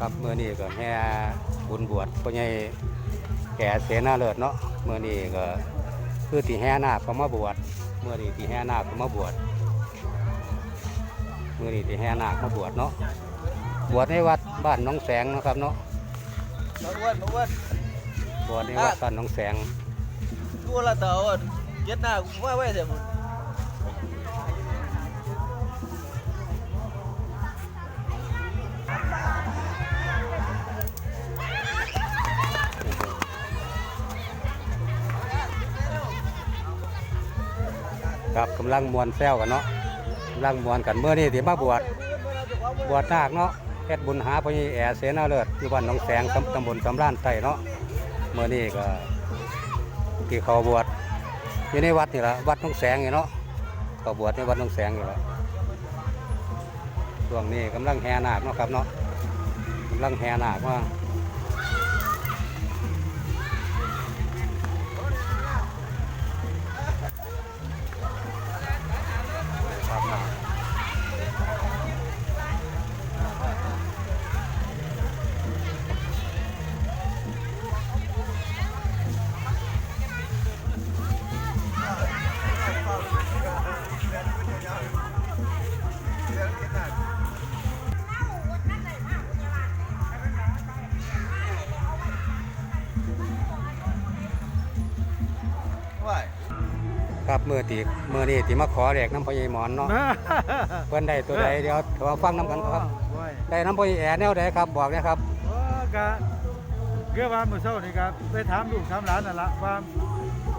ครับเมื่อนี้ก็แห่บุญบวชพ่อใหญ่แก่เสนาเลิศเนาะเมื่อนี้ก็คือที่แห่นาคก็มาบวชเมื่อนี้ที่แห่นาคก็มาบวชเมื่อนี้ที่แห่นาคมาบวชเนาะบวชในวัดบ้านหน้องแสงเนาะครับเนาะมาอ้วนมาอ้วนบวชในวัดบ้านหน้องแสงดูละเต่าอะเย็ดหน้ากูว่าไว้เถอะมึง ครับกำลังมวนแซวกันเนาะกำลังมวนกันเมื่อนี้ที่มาบวชบวชนาคเนาะเฮ็ดบุญหาพญ่แอเสนาเลิศอยู่บ้านหนองแสงตำตำบลสำรานไต้เนาะเมื่อนี้ก็ที่เขาบวชอยู่ในวัดนี่ละวัดหนองแสงนี่เนาะเขาบวชในวัดหนองแสงอยู่ละช่วงนี้กำลังแห่นาคเนาะครับเนาะกำลังแห่นาคว่า ครับมือตีมือนี้ตีมาขอแหลกน้ำพ่อใหญ่หมอนเนาะเพิ่นได้ตัวใดเดี๋ยวเราฟังน้ำกันครับโอ้ยได้น้ำพ่อใหญ่แอแนวใดครับบอกนะครับโอ้กะเกือว่ามื้อเช้านี่ครับไปถามลูกถามหลานนั่นล่ะว่า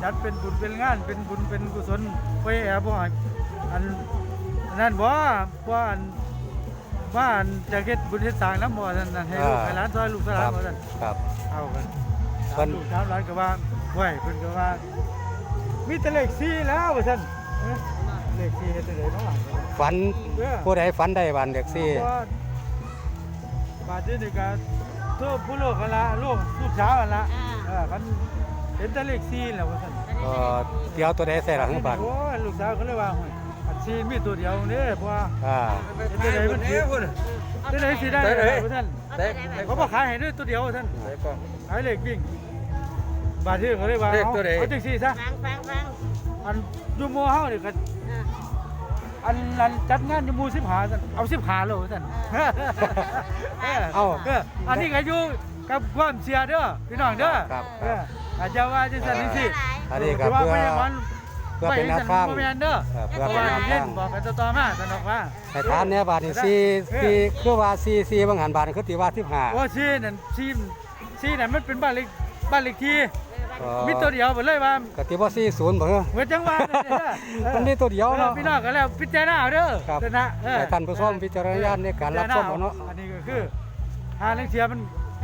จัดเป็นบุญเป็นงาน เป็นบุญเป็นกุศลไปแอบบ่ให้อันอันนั่นบ่ว่าอันว่าอันจะเฮ็ดบุญเฮ็ดสร้างน้ำบ่นั่นนั่นให้ลูกอ่าให้หลานซอยลูกซอยหคลารันบบ่นั่นครับเอากันเพิ่ถามนลูกถามหลานก็ว่าห้วยเพิ่นก็ว่า มีแต่เลข4แล้วว่าซั่นเอ้อเลข4เฮ็ดจังไดเนาะฝันเด้อผู้ใดฝันได้บันเด็กซี่ว่าบาดนี้นี่ก็โทษผู้ลูกกันละลูกลูกสาวกันละเออกันเห็นแต่เลขซีแหล้วว่าซั่นเอ่อเตียวตัวใดใส่หลังบันโอ้ยลูกสาวเขาเลยว่าโอ้ยอันซีมีตัวเดียวนี่เพราะว่าอ่าเห็นแต่ไหนมันสิได้ไหนสิได้ว่าซั่นเด็กเขาบ่ขายให้ด้วยตัวเดียวว่าซั่นเด็กก่อนขายเลขวิ่ง บาดนี้เขาเลยว่าเลขเอาตัวใด เอาจังซี่ซะฟังฟังฟังอันอยู่หมู่เฮานี่ก็อันนั้นจัดงานอยู่หมู่15ซั่นเอา15โลซั่นเอ้าเอออันนี้ก็อยู่กับความเสียเด้อพี่น้องเด้อครับเอออาจจะว่าจังซั่นจังซี่ อันนี้ก็คือว่าเพื่อพยาบาลเพื่อเป็นแนวทางบ่แม่นเด้อเออเพเพื่อราะเป็นว่าแนวเล่ทานงบอกกันต่อๆมาสนอกว่าให้ทานเนี่ยบาทนี่ซีซีคือว่าซีซีบางหันบาทนี่คือตีว่าสิบห้าโอ้ซีนั่นซีซีนั่นมันเป็นบ้านเล็กบ้านเล็กที่อ๋อ มีตัวเดียวหมดเลยว่าก็ตีว่าซีศูนย์บ่เหรอเหมือนจังหวัดนั่นเด้อเออมันมีตัวเดียวเนาะออพี่น้องก็แล้วพิจารณาเอาเด้อครับนะเออให้ท่านผู้ชมพิจารณญาณในการรับชมเอาเนาะ อันนี้ก็คือหาเรื่องเสียมัน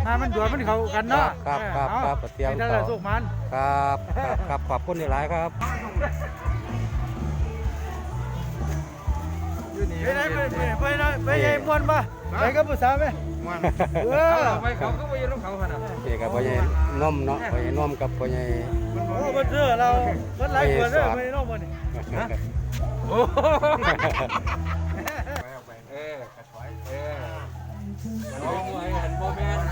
หามันด่วนมันเข้ากันเนาะครับครับออครับอาเตรียมให้ท่านต่อละสุขมัน ครับครับครับขอบคุณหลายๆครับ ไปไหนไปไปไปไหนไปยัยมวนป่ะไปกับผู้สาวไหม เออไปเขาก็ไปยืนลูกเขาขนาดนี่กับพ่อใหญ่นมเนาะพ่อใหญ่นมกับพ่อใหญ่โอ้มาเจอเราคนหลายคนเลยไม่น้องมันนี่โอ้เออกระถอยเออมองไว้เห็นโมเมนต์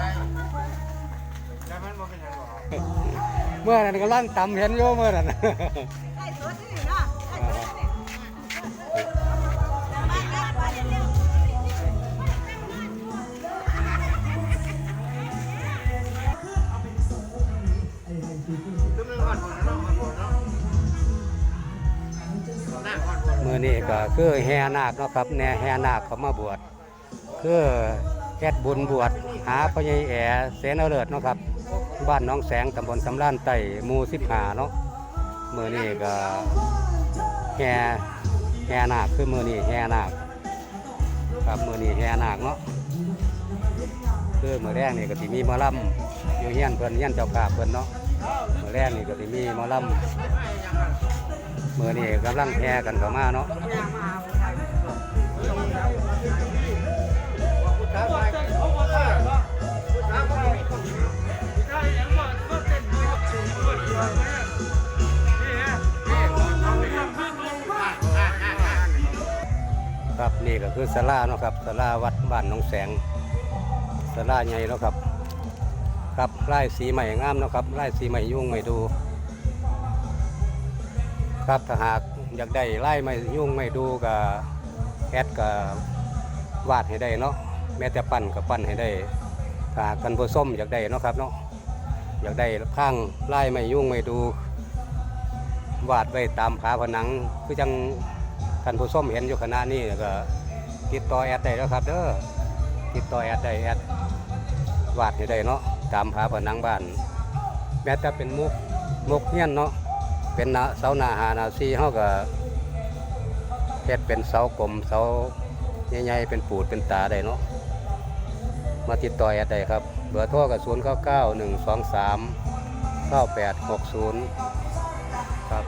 เมื่อนั้นกำลังตำเห็นอยู่เมื่อนั้น นี้ก็คือแห่นาคเนาะครับแน่แห่นาคเขามาบวชคือเฮ็ดบุญบวชหาพ่อใหญ่แอเสนเลิศเนาะครับ บ้านน้องแสงตำบลสำรานไต่มู่15เนาะมื่อนี้ก็แห่แห่นาคคือมื่อนี้แห่นาคครับมื่อนี้แห่นาคเนาะคือมื่อแรกนี่ก็สิมีมอลำอยู่เฮียนเพิ่นเฮียนเจ้าภาพเพิ่นเนาะมื่อแรกนี่ก็สิมีมอลำ มื่อนี้กำลังแห่กันเข้ามาเนาะครับนี่ก็คือศาลาเนาะครับศาลาวัดบ้านหนองแสงศาลาใหญ่แล้วครับ ครับไล่สีใหม่งามเนาะครับไล่สีใหม่ยุ่งไม่ดู ครับถ้าหากอยากได้ไล่ไม่ยุ่งไม่ดูกับแอดกับวาดให้ได้เนาะแม้แต่ปั้นกับปั้นให้ได้ถ้าหากกันผู้ส้มอยากได้เนาะครับเนาะอยากได้ข้างไล่ไม่ยุ่งไม่ดู วาดไว้ตามผาผนังคือจังท่านผู้ส้มเห็นอยู่ขณะนี้ก็ติดต่อแอดได้แล้วครับเด้อติดต่อแอดได้แอดวาดให้ได้เนาะตามผาผนังบ้าน แม้แต่เป็นมุกมุกเงี้ยนเนาะ เป็นเสาหนาหาหนาซีเฮาก็เฮ็ดเป็นเสากลมเสาใหญ่ๆเป็นปูดเป็นตาได้เนาะมาติดต่อแอดได้ครับเบอร์โทรก็0 9 9 1 2 3 9 8 6 0ครับ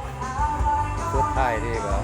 สุดท้ายนี่ก็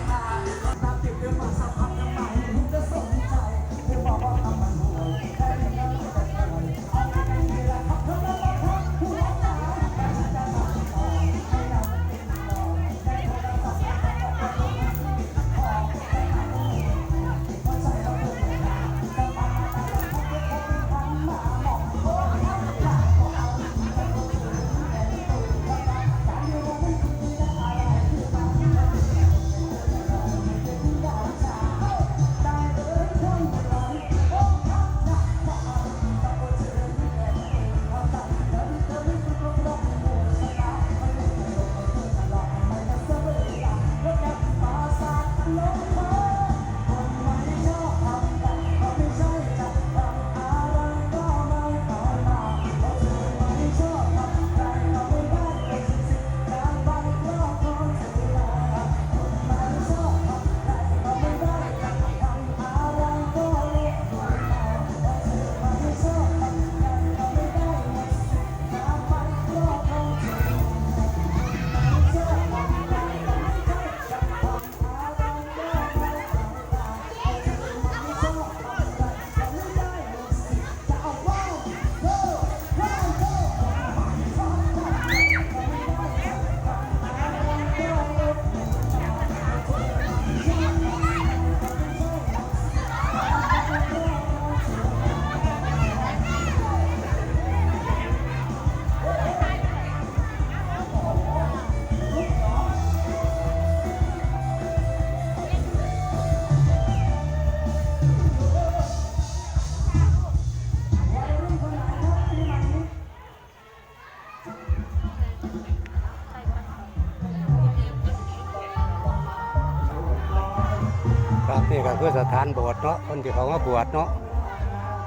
นี่ก็คือสถานโบสถ์เนาะคนที่เขามาบวชเนาะ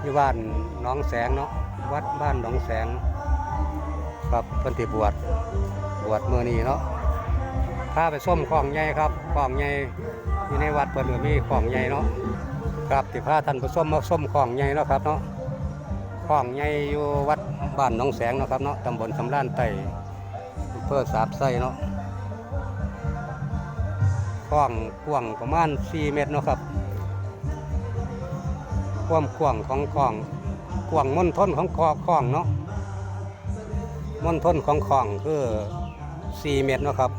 อยู่บ้านหน้องแสงเนาะวัดบ้านหนองแสงครับคนที่บวชบวชเมื่อนี้เนาะพาไปส้มของใหญ่ครับของใหญ่อยู่ในวัดเพิ่นก็มีของใหญ่เนาะครับที่พาท่านไปส้มมาส้มของใหญ่เนาะครับเนาะของใหญ่อยู่วัดบ้านหนองแสงเนาะครับเนาะตำบลสำรานไต่อำเภอสาบไส้เนาะ กว้างกว้างประมาณ 4 เมตรเนาะครับ ความกว้างของคลองกว้างมณฑลของคองคลองเนาะมณฑลของคลองคือ 4 เมตรเนาะครับ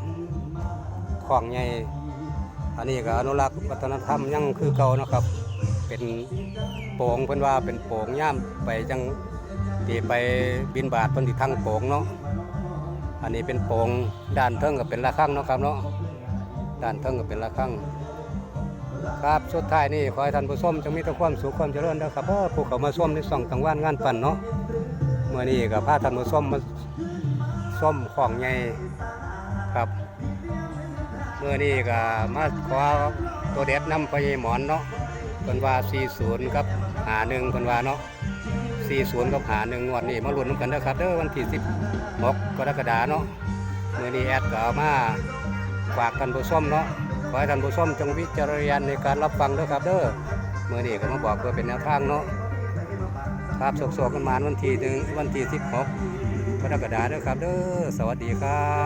คลองใหญ่อันนี้ก็อนุรักษ์วัฒนธรรมยังคือเก่านะครับ เป็นโป่งเพิ่นว่าเป็นโป่งย่ามไปจังที่ไปบินบาทเพิ่นที่ทางโป่งเนาะอันนี้เป็นโป่งด้านเทิงก็เป็นระฆังเนาะครับเนาะ ด้านเทิงก็เป็นระฆังครับสุดท้ายนี่ขอให้ท่านผู้ชมจงมีแต่ความสุขความเจริญนะครับเพราะผู้เขามาชมในส่องตังว่านงานปั่นเนาะเมื่อนี้ก็พาท่านผู้ชมมาส้มของใหญ่ครับเมื่อนี้ก็มาขอตัวเด็ดนำไปหมอนเนาะเพิ่นว่า 40กับหาหนึ่งเพิ่นว่าเนาะ40กับหาหนึ่งงวดนี้มาลุ้นกันเด้ครับเด้อวันที่16กรกฎาเนาะเมื่อนี้แอดก็เอามา ฝากท่านผู้ชมเนาะขอให้ท่านผู้ชมจงวิจารณญาณในการรับฟังด้วยครับเด้อเมื่อนี้ก็มาบอกเพื่อเป็นแนวทางเนาะครับโศกๆกันมาวันที่หนึ่งวันที่สิบหกรกฎาคมเด้อครับเด้อสวัสดีครับ